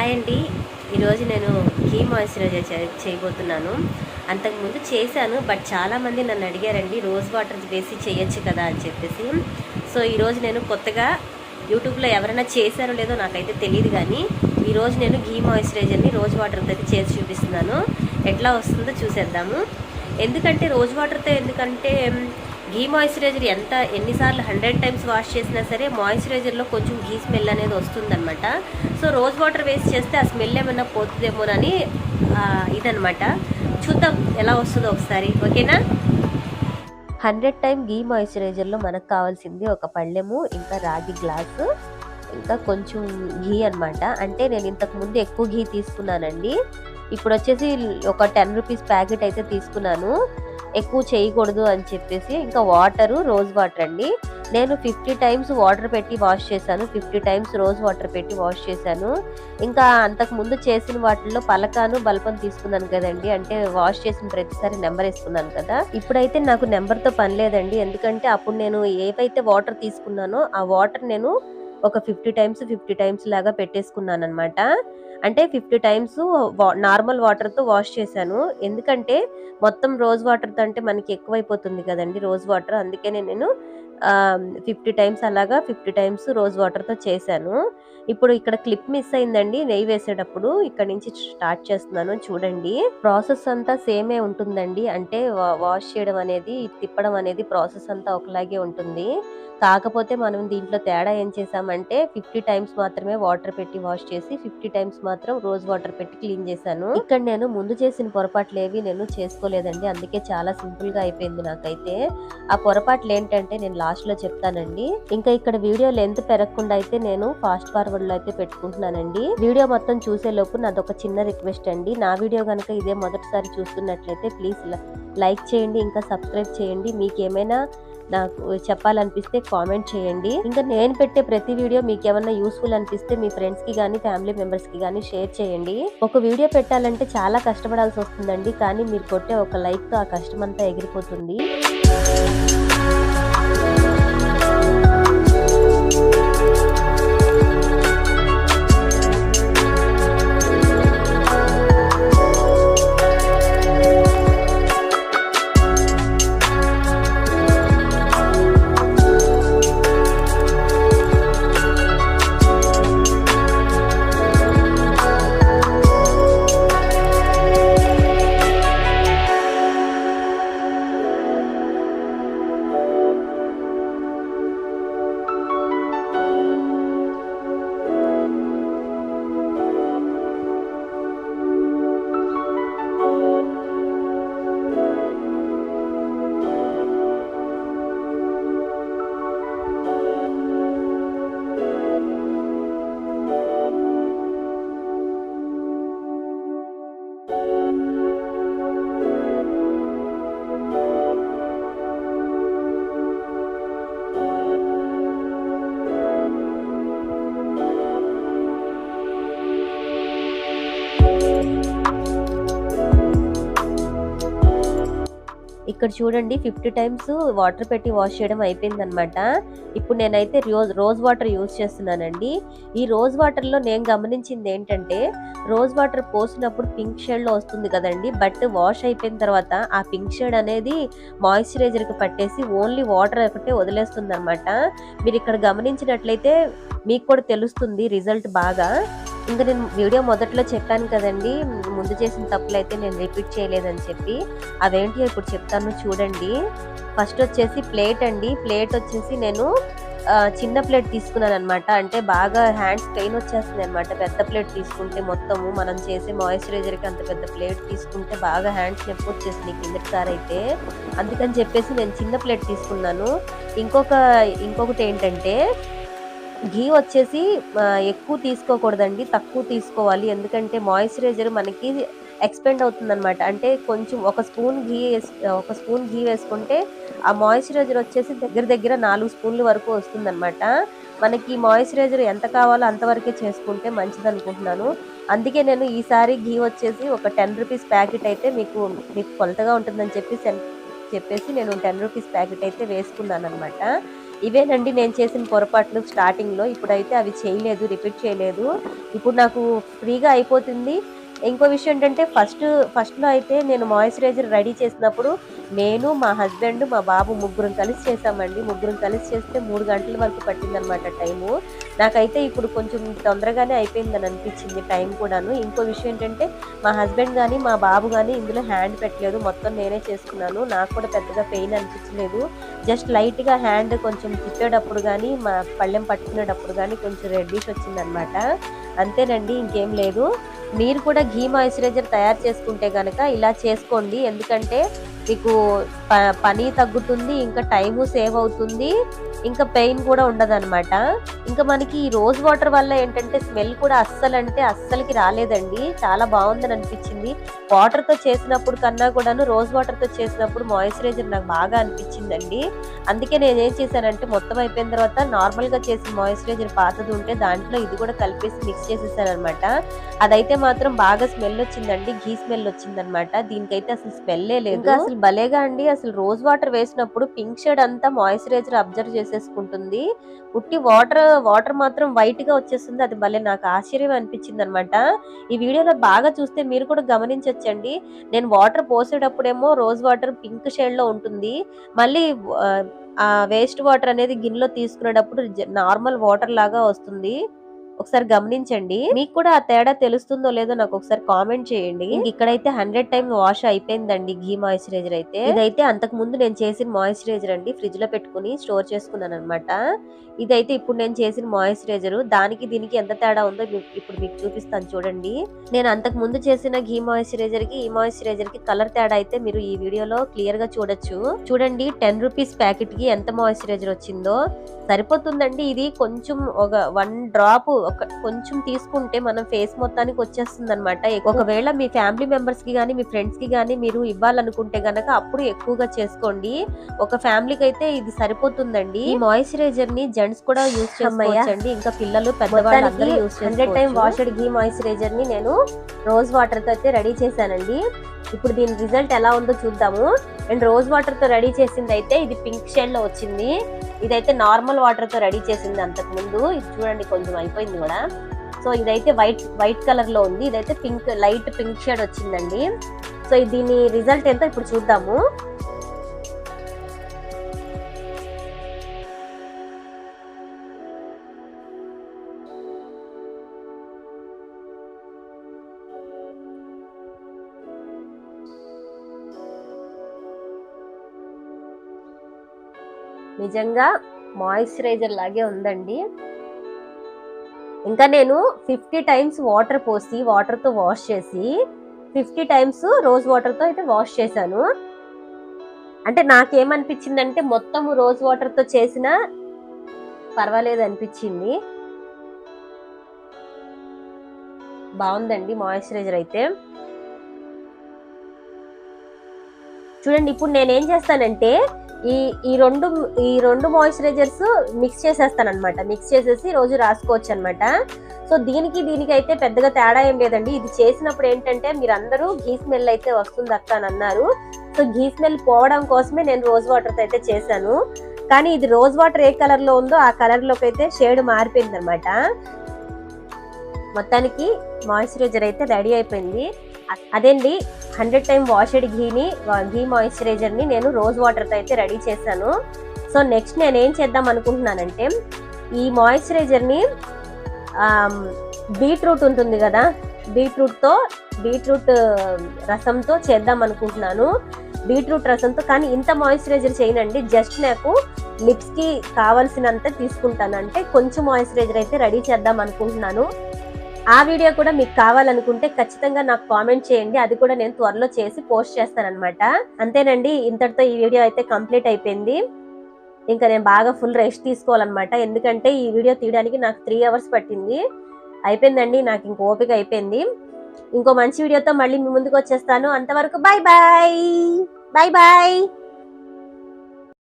Hi అండి. ఈరోజు నేను ఘీ మాయిశ్చరైజర్ చే- చేయబోతున్నాను. అంతకుముందు చేశాను బట్ చాలామంది నన్ను అడిగారండి రోజ్ వాటర్ వేసి చేయొచ్చు కదా అని చెప్పేసి. సో ఈరోజు నేను కొత్తగా యూట్యూబ్లో ఎవరైనా చేశారో లేదో నాకైతే తెలియదు కానీ ఈరోజు నేను ఘీ మాయిశ్చరైజర్ని రోజ్ వాటర్తో అయితే చేసి చూపిస్తున్నాను. ఎట్లా వస్తుందో చూసేద్దాము. ఎందుకంటే రోజ్ వాటర్తో ఎందుకంటే ఘీ మాయిశ్చరైజర్ ఎంత ఎన్నిసార్లు హండ్రెడ్ టైమ్స్ వాష్ చేసినా సరే మాయిశ్చరైజర్లో కొంచెం ఘీ స్మెల్ అనేది వస్తుందన్నమాట. సో రోజ్ వాటర్ వేస్ట్ చేస్తే ఆ స్మెల్ ఏమైనా పోతుందేమోనని ఇదనమాట చూద్దాం ఎలా వస్తుందో ఒకసారి ఓకేనా? హండ్రెడ్ టైం ఘీ మాయిశ్చరైజర్లో మనకు కావాల్సింది ఒక పళ్ళెము ఇంకా రాగి గ్లాసు ఇంకా కొంచెం ఘీ అన్నమాట. అంటే నేను ఇంతకు ముందు ఎక్కువ ఘీ తీసుకున్నానండి. ఇప్పుడు వచ్చేసి ఒక టెన్ రూపీస్ ప్యాకెట్ అయితే తీసుకున్నాను. ఎక్కువ చేయకూడదు అని చెప్పేసి ఇంకా వాటరు రోజ్ వాటర్ అండి. నేను ఫిఫ్టీ టైమ్స్ వాటర్ పెట్టి వాష్ చేశాను. ఫిఫ్టీ టైమ్స్ రోజ్ వాటర్ పెట్టి వాష్ చేశాను. ఇంకా అంతకు ముందు చేసిన వాటిల్లో పలకాను బల్పం తీసుకున్నాను కదండి. అంటే వాష్ చేసిన ప్రతిసారి నెంబర్ వేసుకున్నాను కదా. ఇప్పుడైతే నాకు నెంబర్తో పని లేదండి. ఎందుకంటే అప్పుడు నేను ఏవైతే వాటర్ తీసుకున్నానో ఆ వాటర్ నేను ఒక ఫిఫ్టీ టైమ్స్ ఫిఫ్టీ టైమ్స్ లాగా పెట్టేసుకున్నాను అనమాట అంటే ఫిఫ్టీ టైమ్స్ నార్మల్ వాటర్తో వాష్ చేశాను. ఎందుకంటే మొత్తం రోజ్ వాటర్తో అంటే మనకి ఎక్కువైపోతుంది కదండి రోజ్ వాటర్. అందుకనే నేను ఫిఫ్టీ టైమ్స్ అలాగా ఫిఫ్టీ టైమ్స్ రోజ్ వాటర్తో చేశాను. ఇప్పుడు ఇక్కడ క్లిప్ మిస్ అయిందండి నెయ్యి వేసేటప్పుడు ఇక్కడ నుంచి స్టార్ట్ చేస్తున్నాను చూడండి. ప్రాసెస్ అంతా సేమే ఉంటుందండి. అంటే వా- వాష్ చేయడం అనేది తిప్పడం అనేది ప్రాసెస్ అంతా ఒకలాగే ఉంటుంది. కాకపోతే మనం దీంట్లో తేడా ఏం చేసామంటే ఫిఫ్టీ టైమ్స్ మాత్రమే వాటర్ పెట్టి వాష్ చేసి ఫిఫ్టీ టైమ్స్ మాత్రం రోజ్ వాటర్ పెట్టి క్లీన్ చేశాను. ఇక్కడ నేను ముందు చేసిన పొరపాట్లు ఏవి నేను చేసుకోలేదండి. అందుకే చాలా సింపుల్గా అయిపోయింది నాకైతే. ఆ పొరపాట్లు ఏంటంటే నేను లాస్ట్లో చెప్తానండి. ఇంకా ఇక్కడ వీడియో లెంత్ పెరగకుండా అయితే నేను ఫాస్ట్ ఫార్వర్డ్లో అయితే పెట్టుకుంటున్నానండి. వీడియో మొత్తం చూసే లోపు నాదొక చిన్న రిక్వెస్ట్ అండి. నా వీడియో కనుక ఇదే మొదటిసారి చూస్తున్నట్లయితే ప్లీజ్ లైక్ చేయండి ఇంకా సబ్స్క్రైబ్ చేయండి. మీకు ఏమైనా నాకు చెప్పాలనిపిస్తే కామెంట్ చేయండి. ఇంకా నేను పెట్టే ప్రతి వీడియో మీకు ఏమైనా యూస్ఫుల్ అనిపిస్తే మీ ఫ్రెండ్స్కి కానీ ఫ్యామిలీ మెంబర్స్కి కానీ షేర్ చేయండి. ఒక వీడియో పెట్టాలంటే చాలా కష్టపడాల్సి వస్తుందండి కానీ మీరు కొట్టే ఒక లైక్తో ఆ కష్టం అంతా ఎగిరిపోతుంది. ఇక్కడ చూడండి ఫిఫ్టీ టైమ్స్ వాటర్ పెట్టి వాష్ చేయడం అయిపోయింది అనమాట ఇప్పుడు నేనైతే రోజ్ రోజ్ వాటర్ యూజ్ చేస్తున్నానండి. ఈ రోజ్ వాటర్లో నేను గమనించింది ఏంటంటే రోజ్ వాటర్ పోసినప్పుడు పింక్ షేడ్లో వస్తుంది కదండి బట్ వాష్ అయిపోయిన తర్వాత ఆ పింక్ షేడ్ అనేది మాయిశ్చరైజర్కి పట్టేసి ఓన్లీ వాటర్ ఒకటే వదిలేస్తుంది అనమాట మీరు ఇక్కడ గమనించినట్లయితే మీకు కూడా తెలుస్తుంది రిజల్ట్ బాగా. ఇంకా నేను వీడియో మొదట్లో చెప్పాను కదండి ముందు చేసిన తప్పులు అయితే నేను రిపీట్ చేయలేదని చెప్పి. అవేంటి ఇప్పుడు చెప్తాను చూడండి. ఫస్ట్ వచ్చేసి ప్లేట్ అండి. ప్లేట్ వచ్చేసి నేను చిన్న ప్లేట్ తీసుకున్నాను అనమాట అంటే బాగా హ్యాండ్స్ పెయిన్ వచ్చేస్తుంది అనమాట పెద్ద ప్లేట్ తీసుకుంటే మొత్తము మనం చేసే మాయిశ్చరైజర్కి అంత పెద్ద ప్లేట్ తీసుకుంటే బాగా హ్యాండ్స్ నొప్పి వచ్చేసింది కిందటిసారి అయితే. అందుకని చెప్పేసి నేను చిన్న ప్లేట్ తీసుకున్నాను. ఇంకొక ఇంకొకటి ఏంటంటే ఘీ వచ్చేసి ఎక్కువ తీసుకోకూడదండి తక్కువ తీసుకోవాలి. ఎందుకంటే మాయిశ్చరైజర్ మనకి ఎక్స్పెండ్ అవుతుంది అనమాట అంటే కొంచెం ఒక స్పూన్ ఘీ వేస్- ఒక స్పూన్ ఘీ వేసుకుంటే ఆ మాయిశ్చరైజర్ వచ్చేసి దగ్గర దగ్గర నాలుగు స్పూన్ల వరకు వస్తుందన్నమాట. మనకి మాయిశ్చరైజర్ ఎంత కావాలో అంతవరకే చేసుకుంటే మంచిది అనుకుంటున్నాను అందుకే నేను ఈసారి ఘీ వచ్చేసి ఒక టెన్ రూపీస్ ప్యాకెట్ అయితే మీకు మీకు కొలతగా ఉంటుందని చెప్పి చెప్పేసి నేను టెన్ రూపీస్ ప్యాకెట్ అయితే వేసుకున్నాను అనమాట ఇవేనండి నేను చేసిన పొరపాట్లు స్టార్టింగ్లో ఇప్పుడైతే అవి చేయలేదు రిపీట్ చేయలేదు. ఇప్పుడు నాకు ఫ్రీగా అయిపోతుంది. ఇంకో విషయం ఏంటంటే ఫస్ట్ ఫస్ట్లో అయితే నేను మాయిశ్చరైజర్ రెడీ చేసినప్పుడు నేను మా హస్బెండ్ మా బాబు ముగ్గురం కలిసి చేసామండి ముగ్గురం కలిసి చేస్తే మూడు గంటల వరకు పట్టిందనమాట టైము. నాకైతే ఇప్పుడు కొంచెం తొందరగానే అయిపోయిందని అనిపించింది టైం కూడాను. ఇంకో విషయం ఏంటంటే మా హస్బెండ్ కానీ మా బాబు కానీ ఇందులో హ్యాండ్ పెట్టలేదు. మొత్తం నేనే చేసుకున్నాను. నాకు కూడా పెద్దగా పెయిన్ అనిపించలేదు. జస్ట్ లైట్గా హ్యాండ్ కొంచెం తిప్పేటప్పుడు కానీ మా పళ్ళెం పట్టుకునేటప్పుడు కానీ కొంచెం రెడ్డిష్ వచ్చిందనమాట. అంతేనండి ఇంకేం లేదు. మీరు కూడా ఘీ మాయిశ్చరైజర్ తయారు చేసుకుంటే కనుక ఇలా చేసుకోండి. ఎందుకంటే మీకు ప- పని తగ్గుతుంది ఇంకా టైము సేవ్ అవుతుంది ఇంకా పెయిన్ కూడా ఉండదన్నమాట. ఇంకా మనకి ఈ రోజ్ వాటర్ వల్ల ఏంటంటే స్మెల్ కూడా అస్సలు అంటే అస్సలకి రాలేదండి. చాలా బాగుందని అనిపించింది. వాటర్తో చేసినప్పుడు కన్నా కూడాను రోజ్ వాటర్తో చేసినప్పుడు మాయిశ్చరైజర్ నాకు బాగా అనిపించిందండి. అందుకే నేను ఏం చేశానంటే మొత్తం అయిపోయిన తర్వాత నార్మల్గా చేసిన మాయిశ్చరైజర్ పాతది ఉంటే దాంట్లో ఇది కూడా కలిపేసి మిక్స్ చేసేసాను అనమాట అదైతే మాత్రం బాగా స్మెల్ వచ్చిందండి ఘీ స్మెల్ వచ్చిందనమాట దీనికైతే అసలు స్మెల్లే లేదు. అసలు భలేగా అండి అసలు రోజ్ వాటర్ వేసినప్పుడు పింక్ షేడ్ అంతా మాయిశ్చరైజర్ అబ్జర్వ్ చేసేసుకుంటుంది. ఉట్టి వాటర్ వాటర్ మాత్రం వైట్గా వచ్చేస్తుంది. అది భలే నాకు ఆశ్చర్యం అనిపించింది అనమాట ఈ వీడియోలో బాగా చూస్తే మీరు కూడా గమనించొచ్చండి నేను వాటర్ పోసేటప్పుడేమో రోజ్ వాటర్ పింక్ షేడ్లో ఉంటుంది. మళ్ళీ ఆ వేస్ట్ వాటర్ అనేది గిన్నెలో తీసుకునేటప్పుడు నార్మల్ వాటర్ లాగా వస్తుంది. ఒకసారి గమనించండి. మీకు కూడా ఆ తేడా తెలుస్తుందో లేదో నాకు ఒకసారి కామెంట్ చేయండి. ఇక్కడైతే హండ్రెడ్ టైమ్ వాష్ అయిపోయిందండి ఘీ మాయిశ్చరైజర్ అయితే. ఇదైతే అంతకు ముందు నేను చేసిన మాయిశ్చరైజర్ అండి. ఫ్రిడ్జ్లో పెట్టుకుని స్టోర్ చేసుకున్నాను అనమాట ఇదైతే ఇప్పుడు నేను చేసిన మాయిశ్చరైజర్. దానికి దీనికి ఎంత తేడా ఉందో ఇప్పుడు మీకు చూపిస్తాను చూడండి. నేను అంతకు ముందు చేసిన ఘీ మాయిశ్చరైజర్కి ఈ మాయిశ్చరైజర్కి కలర్ తేడా అయితే మీరు ఈ వీడియోలో క్లియర్గా చూడొచ్చు. చూడండి టెన్ రూపీస్ ప్యాకెట్కి ఎంత మాయిశ్చరైజర్ వచ్చిందో. సరిపోతుందండి. ఇది కొంచెం ఒక వన్ డ్రాప్ ఒక కొంచెం తీసుకుంటే మనం ఫేస్ మొత్తానికి వచ్చేస్తుంది అనమాట ఒకవేళ మీ ఫ్యామిలీ మెంబర్స్కి గానీ మీ ఫ్రెండ్స్కి గానీ మీరు ఇవ్వాలనుకుంటే గనక అప్పుడు ఎక్కువగా చేసుకోండి. ఒక ఫ్యామిలీకి అయితే ఇది సరిపోతుందండి. ఈ మాయిశ్చరైజర్ని జెంట్స్ కూడా యూస్ చేసుకోవచ్చండి. ఇంకా పిల్లలు పెద్దవాళ్ళు అందరూ use hundred time washed ghee మాయిశ్చరైజర్ని నేను రోజ్ వాటర్తో అయితే రెడీ చేశానండి. ఇప్పుడు దీని రిజల్ట్ ఎలా ఉందో చూద్దాము. అండ్ రోజ్ వాటర్తో రెడీ చేసింది అయితే ఇది పింక్ షేడ్లో వచ్చింది. ఇదైతే నార్మల్ వాటర్తో రెడీ చేసింది అంతకు ముందు ఇది చూడండి కొంచెం అయిపోయింది కూడా. సో ఇదైతే వైట్ వైట్ కలర్లో ఉంది. ఇదైతే పింక్ లైట్ పింక్ షేడ్ వచ్చిందండి. సో దీని రిజల్ట్ ఎంతో? ఇప్పుడు చూద్దాము. నిజంగా మాయిశ్చరైజర్ లాగే ఉందండి. ఇంకా నేను ఫిఫ్టీ టైమ్స్ వాటర్ పోసి వాటర్తో వాష్ చేసి ఫిఫ్టీ టైమ్స్ రోజ్ వాటర్తో అయితే వాష్ చేశాను. అంటే నాకేమనిపించిందంటే మొత్తం రోజ్ వాటర్తో చేసిన పర్వాలేదు అనిపించింది. బాగుందండి మాయిశ్చరైజర్ అయితే. చూడండి ఇప్పుడు నేనేం చేస్తానంటే ఈ ఈ రెండు ఈ రెండు మాయిశ్చరైజర్స్ మిక్స్ చేసేస్తాను అనమాట మిక్స్ చేసేసి రోజు రాసుకోవచ్చు అనమాట సో దీనికి దీనికి అయితే పెద్దగా తేడా ఏం లేదండి. ఇది చేసినప్పుడు ఏంటంటే మీరు అందరూ ఘీ స్మెల్ అయితే వస్తుంది అక్క అని అన్నారు. సో ఘీ స్మెల్ పోవడం కోసమే నేను రోజ్ వాటర్తో అయితే చేశాను. కానీ ఇది రోజ్ వాటర్ ఏ కలర్లో ఉందో ఆ కలర్లోకి అయితే షేడ్ మారిపోయింది అనమాట మొత్తానికి మాయిశ్చరైజర్ అయితే రెడీ అయిపోయింది. అదేండి హండ్రెడ్ టైం వాషెడ్ ఘీని వా- ఘీ మాయిశ్చరైజర్ని నేను రోజ్ వాటర్తో అయితే రెడీ చేశాను. సో నెక్స్ట్ నేను ఏం చేద్దాం అనుకుంటున్నానంటే ఈ మాయిశ్చరైజర్ని బీట్రూట్ ఉంటుంది కదా బీట్రూట్తో బీట్రూట్ రసంతో చేద్దాం అనుకుంటున్నాను. బీట్రూట్ రసంతో కానీ ఇంత మాయిశ్చరైజర్ చేయనండి జస్ట్ నాకు లిప్స్కి కావాల్సినంత తీసుకుంటాను. అంటే కొంచెం మాయిశ్చరైజర్ అయితే రెడీ చేద్దాం అనుకుంటున్నాను. ఆ వీడియో కూడా మీకు కావాలనుకుంటే ఖచ్చితంగా నాకు కామెంట్ చేయండి. అది కూడా నేను త్వరలో చేసి పోస్ట్ చేస్తానన్నమాట. అంతేనండి ఇంతటితో ఈ వీడియో అయితే కంప్లీట్ అయిపోయింది. ఇంకా నేను బాగా ఫుల్ రెస్ట్ తీసుకోవాలన్నమాట. ఎందుకంటే ఈ వీడియో తీయడానికి నాకు త్రీ అవర్స్ పట్టింది. అయిపోయిందండి నాకు ఇంక ఓపిక అయిపోయింది. ఇంకో మంచి వీడియోతో మళ్ళీ మీ ముందుకు వచ్చేస్తాను. అంతవరకు బాయ్ బాయ్ బాయ్ బాయ్